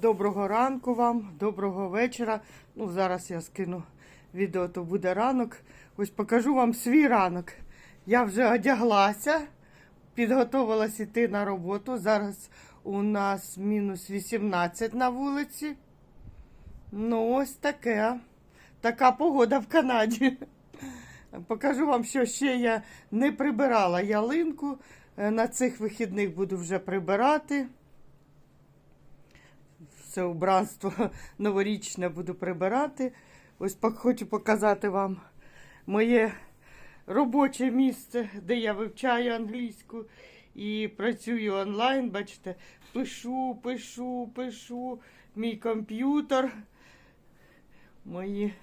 Доброго ранку вам, доброго вечора. Ну, зараз я скину відео, то буде ранок. Ось покажу вам свій ранок. Я вже одяглася, підготувалась йти на роботу. Зараз у нас мінус 18 на вулиці. Ну, ось таке. Така погода в Канаді. Покажу вам, що ще я не прибирала ялинку. Е, На цих вихідних буду вже прибирати. Все убранство новорічне буду прибирати. Ось хочу показати вам моє робоче місце, де я вивчаю англійську і працюю онлайн. Бачите, пишу, пишу, пишу. Мій комп'ютер, мої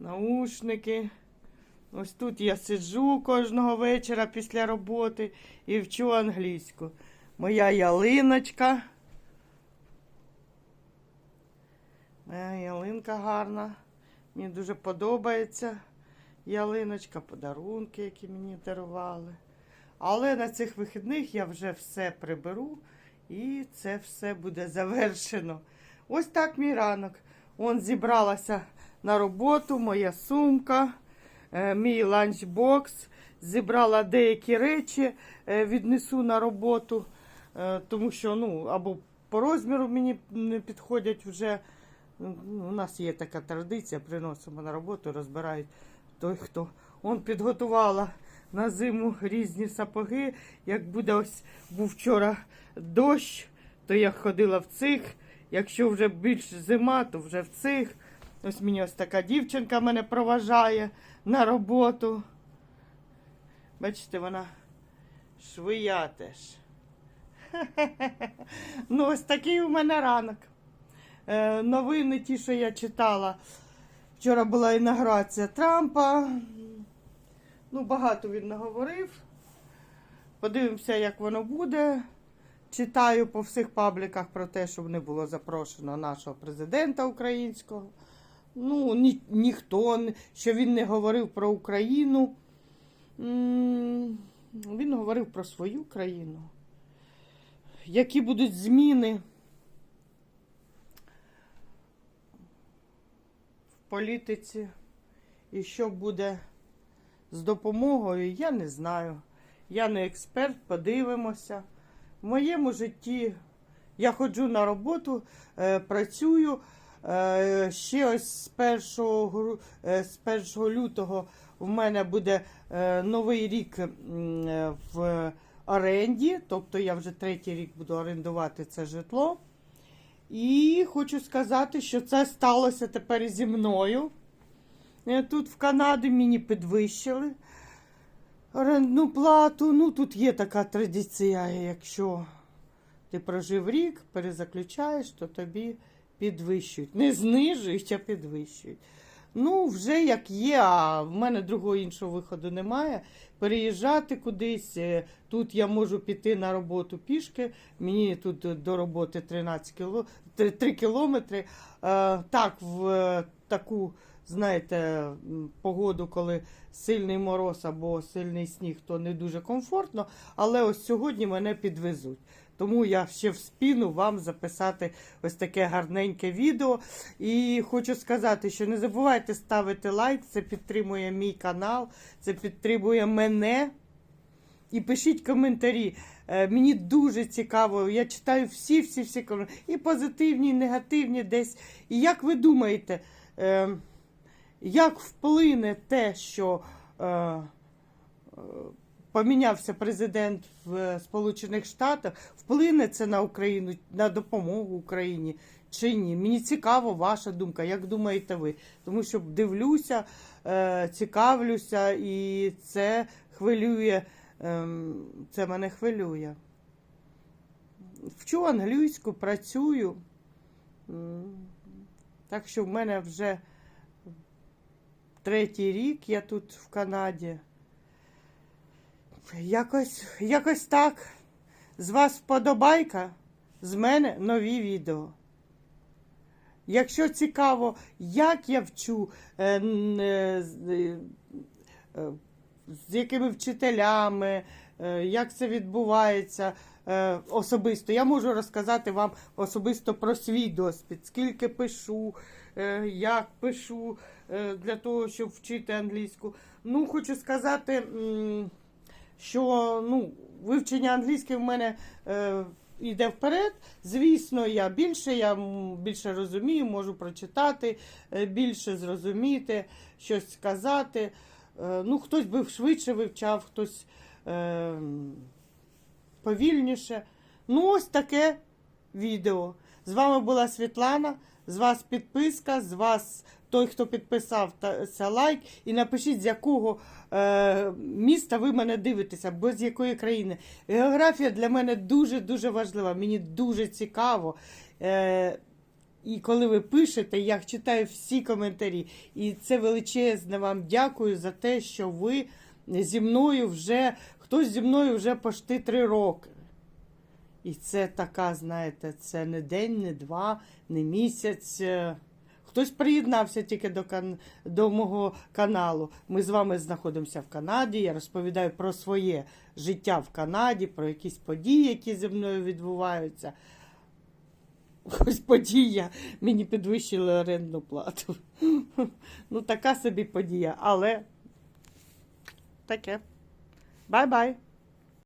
наушники. Ось тут я сиджу кожного вечора після роботи і вчу англійську. Моя ялиночка. Моя ялинка гарна. Мені дуже подобається ялиночка, подарунки, які мені дарували. Але на цих вихідних я вже все приберу і це все буде завершено. Ось так мій ранок. Он зібралася на роботу, моя сумка, е, мій ланчбокс. Зібрала деякі речі, е, віднесу на роботу, е, тому що ну, або по розміру мені не підходять вже. У нас є така традиція, приносимо на роботу, розбирають той, хто. Он підготувала на зиму різні сапоги. Як буде ось був вчора дощ, то я ходила в цих. Якщо вже більш зима, то вже в цих. Ось мені ось така дівчинка мене проважає на роботу. Бачите, вона швия теж. Ну, ось такий у мене ранок. Е, новини, ті, що я читала. Вчора була інаугурація Трампа. Ну, багато він наговорив. Подивимося, як воно буде. Читаю по всіх пабліках про те, щоб не було запрошено нашого президента українського. Ну, ні, ніхто, що він не говорив про Україну. Він говорив про свою країну. Які будуть зміни? Політиці і що буде з допомогою, я не знаю. Я не експерт, подивимося. В моєму житті я ходжу на роботу, е, працюю. Е, ще ось з 1, е, з 1 лютого в мене буде новий рік в оренді, тобто я вже третій рік буду орендувати це житло. І хочу сказати, що це сталося тепер зі мною. Е, Тут в Канаді мені підвищили орендну плату. Ну, тут є така традиція, якщо ти прожив рік, перезаключаєш, то тобі підвищують. Не знижують, а підвищують. Ну, вже як є, а в мене другого іншого виходу немає. Переїжджати кудись. е, Тут я можу піти на роботу пішки. Мені тут до роботи 13 кіло, 3 кілометри. Е, Так, в е, таку, знаєте, погоду, коли сильний мороз або сильний сніг, то не дуже комфортно. Але ось сьогодні мене підвезуть. Тому я ще вспіну вам записати ось таке гарненьке відео. І хочу сказати, що не забувайте ставити лайк, це підтримує мій канал, це підтримує мене. І пишіть коментарі. Е, Мені дуже цікаво. Я читаю всі-всі-всі коментарі. І позитивні, і негативні десь. І як ви думаєте, е, як вплине те, що е, помінявся президент в е, Сполучених Штатах, вплине це на Україну, на допомогу Україні чи ні? Мені цікаво ваша думка, як думаєте ви? Тому що дивлюся, е, цікавлюся, і це хвилює, ем, це мене хвилює. Вчу англійську, працюю. Так що в мене вже третій рік я тут в Канаді. Якось, якось так. З вас вподобайка, з мене нові відео. Якщо цікаво, як я вчу, е, е, е, е, з якими вчителями, е, як це відбувається, е, особисто. Я можу розказати вам особисто про свій досвід, скільки пишу, е, як пишу е, для того, щоб вчити англійську. Ну, хочу сказати, м, що ну, вивчення англійської в мене. Е, Йде вперед, звісно, я більше, я більше розумію, можу прочитати, е, більше зрозуміти, щось сказати. Е, Ну, хтось би швидше вивчав, хтось е, повільніше. Ну, ось таке відео. З вами була Світлана. З вас підписка, з вас той, хто підписав, та лайк. І напишіть, з якого е, міста ви мене дивитеся, або з якої країни. Географія для мене дуже-дуже важлива. Мені дуже цікаво. Е, і коли ви пишете, я читаю всі коментарі. І це величезне вам дякую за те, що ви зі мною вже, хтось зі мною вже почти три роки. І це така, знаєте, це не день, не два, не місяць. Хтось приєднався тільки до, кан... до мого каналу. Ми з вами знаходимося в Канаді. Я розповідаю про своє життя в Канаді, про якісь події, які зі мною відбуваються. Ось подія. Мені підвищили орендну плату. Ну, така собі подія, але таке. Бай-бай.